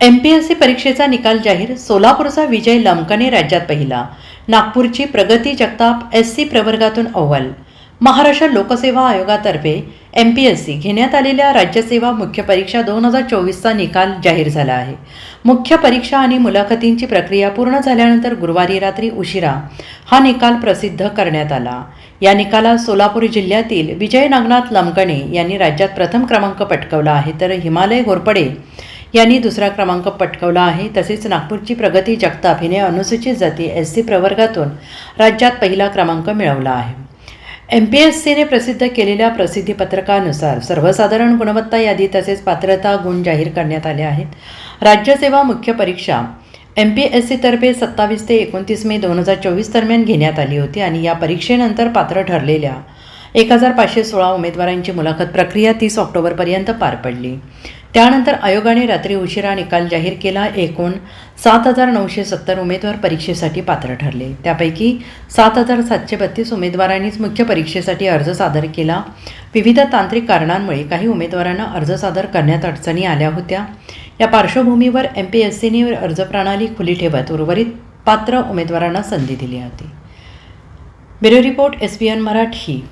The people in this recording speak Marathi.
एम पी एस सी परीक्षेचा निकाल जाहीर सोलापूरचा विजय लमकाने राज्यात पहिला. नागपूरची प्रगती जगताप एस सी प्रवर्गातून अव्वल. महाराष्ट्र लोकसेवा आयोगातर्फे एम पी एस सी घेण्यात आलेल्या राज्यसेवा मुख्य परीक्षा दोन हजार चोवीसचा निकाल जाहीर झाला आहे. मुख्य परीक्षा आणि मुलाखतींची प्रक्रिया पूर्ण झाल्यानंतर गुरुवारी रात्री उशिरा हा निकाल प्रसिद्ध करण्यात आला. या निकालात सोलापूर जिल्ह्यातील विजय नागनाथ लमकणे यांनी राज्यात प्रथम क्रमांक पटकवला आहे तर हिमालय घोरपडे यांनी दुसरा क्रमांक पटकवला आहे. तसेच नागपूरची प्रगती जगताप हिने अनुसूचित जाती एस सी प्रवर्गातून राज्यात पहिला क्रमांक मिळवला आहे. एम पी एस सीने प्रसिद्ध केलेल्या प्रसिद्धीपत्रकानुसार सर्वसाधारण गुणवत्ता यादी तसेच पात्रता गुण जाहीर करण्यात आले आहेत. राज्यसेवा मुख्य परीक्षा एम पी एस सीतर्फे सत्तावीस ते एकोणतीस मे दोन हजार चोवीस दरम्यान घेण्यात आली होती आणि या परीक्षेनंतर पात्र ठरलेल्या एक हजार पाचशे सोळा उमेदवारांची मुलाखत प्रक्रिया तीस ऑक्टोबरपर्यंत पार पडली. त्यानंतर आयोगाने रात्री उशिरा निकाल जाहीर केला. एकूण सात हजार नऊशे सत्तर उमेदवार परीक्षेसाठी पात्र ठरले. त्यापैकी सात हजार सातशे बत्तीस उमेदवारांनीच मुख्य परीक्षेसाठी अर्ज सादर केला. विविध तांत्रिक कारणांमुळे काही उमेदवारांना अर्ज सादर करण्यात अडचणी आल्या होत्या. या पार्श्वभूमीवर एम पी एस सीने अर्ज प्रणाली खुली ठेवत उर्वरित पात्र उमेदवारांना संधी दिली होती. Bureau report S B N Marathi.